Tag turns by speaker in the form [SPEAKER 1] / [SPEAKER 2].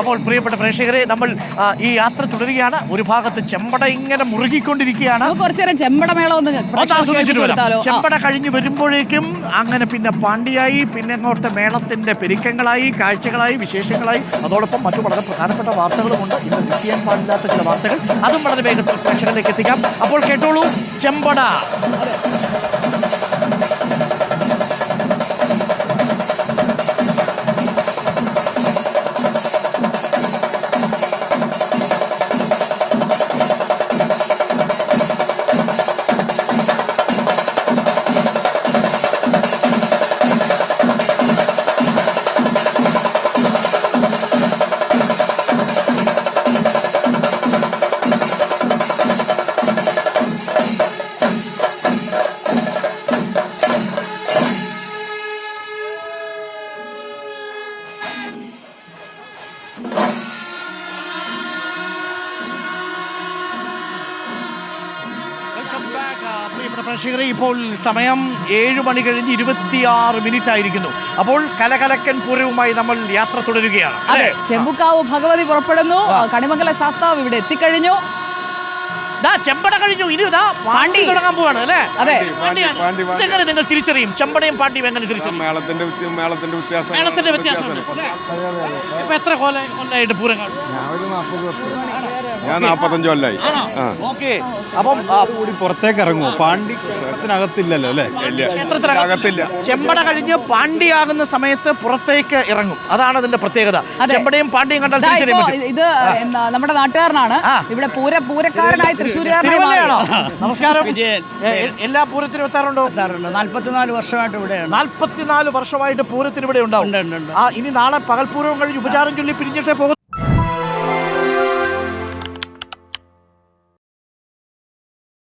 [SPEAKER 1] അപ്പോൾ പ്രിയപ്പെട്ട പ്രേക്ഷകരെ നമ്മൾ ഈ യാത്ര തുടരുകയാണ്. ഒരു ഭാഗത്ത് ചെമ്പട ഇങ്ങനെ മുറുകിക്കൊണ്ടിരിക്കുകയാണ്. ചെമ്പട കഴിഞ്ഞ് വരുമ്പോഴേക്കും അങ്ങനെ പിന്നെ പാണ്ടിയായി പിന്നെ അങ്ങോട്ട് മേളത്തിന്റെ പെരുക്കങ്ങളായി കാഴ്ചകളായി വിശേഷങ്ങളായി. അതോടൊപ്പം മറ്റു വളരെ പ്രധാനപ്പെട്ട വാർത്തകളുമുണ്ട് ഇന്ന് മിസ് ചെയ്യാൻ പാടില്ലാത്ത ചില വാർത്തകൾ. അതും വളരെ വേഗത്തിൽ പ്രേക്ഷകരിലേക്ക് എത്തിക്കാം. അപ്പോൾ കേട്ടോളൂ ചെമ്പട. പ്രേക്ഷകരെ ഇപ്പോൾ സമയം ഏഴ് മണി കഴിഞ്ഞ് ഇരുപത്തിയാറ് മിനിറ്റ് ആയിരിക്കുന്നു. അപ്പോൾ കലകലക്കൻ പൂരവുമായി നമ്മൾ യാത്ര തുടരുകയാണ്
[SPEAKER 2] അതെ ചെമ്പുക്കാവ് ഭഗവതി പുറപ്പെടുന്നു. കണിമംഗല ശാസ്താവ് ഇവിടെ എത്തിക്കഴിഞ്ഞു.
[SPEAKER 1] ദാ ചെമ്പട കഴിഞ്ഞു. ഇനി ഇതാ പാണ്ടി തുടങ്ങാൻ പോവാണ് അല്ലേ?
[SPEAKER 2] അതെ.
[SPEAKER 1] എങ്ങനെ നിങ്ങൾ തിരിച്ചറിയും? ചെമ്പടയും പാണ്ടിയും എങ്ങനെ തിരിച്ചറിയും?
[SPEAKER 3] മേളത്തിന്റെ മേളത്തിന്റെ വ്യത്യാസം.
[SPEAKER 1] മേളത്തിന്റെ വ്യത്യാസം. അല്ലേ? ഇപ്പൊ എത്ര കൊല കൊല്ലായിട്ട് പൂരം
[SPEAKER 3] ഞാൻ നാപ്പത്തഞ്ചു കൊല്ലായി.
[SPEAKER 1] ഓക്കെ. അപ്പം
[SPEAKER 4] കൂടി പുറത്തേക്ക് ഇറങ്ങുമോ പാണ്ടി ക്ഷേത്രത്തിനകത്തില്ലല്ലോ അല്ലേ?
[SPEAKER 1] ക്ഷേത്രത്തിനകത്തില്ല
[SPEAKER 3] അകത്തില്ല.
[SPEAKER 1] ചെമ്പട കഴിഞ്ഞ് പാണ്ടിയാകുന്ന സമയത്ത് പുറത്തേക്ക് ഇറങ്ങും. അതാണ് അതിന്റെ പ്രത്യേകത.
[SPEAKER 2] അതെ.
[SPEAKER 1] ചെമ്പടയും പാണ്ടിയും കണ്ടാൽ
[SPEAKER 2] ദാ
[SPEAKER 1] തിരിച്ചറിയാൻ പറ്റും.
[SPEAKER 2] ഇത് നമ്മുടെ നാട്ടുകാരനാണ്. ഇവിടെ പൂര പൂരക്കാരനായി തൃശ്ശൂരുകാരനായി മാറി.
[SPEAKER 1] നമസ്കാരം. എല്ലാ പൂരത്തിനും എത്താറുണ്ടോ?
[SPEAKER 5] നാല്പത്തിനാല് വർഷമായിട്ട് ഇവിടെയാണ്.
[SPEAKER 1] നാൽപ്പത്തിനാല് വർഷമായിട്ട് പൂരത്തിന് ഇവിടെ ഉണ്ടാവും ഇനി നാളെ പകൽപൂരവും കഴിഞ്ഞ് ഉപചാരം ചൊല്ലി പിരിഞ്ഞിട്ടേ പോകത്തുള്ളൂ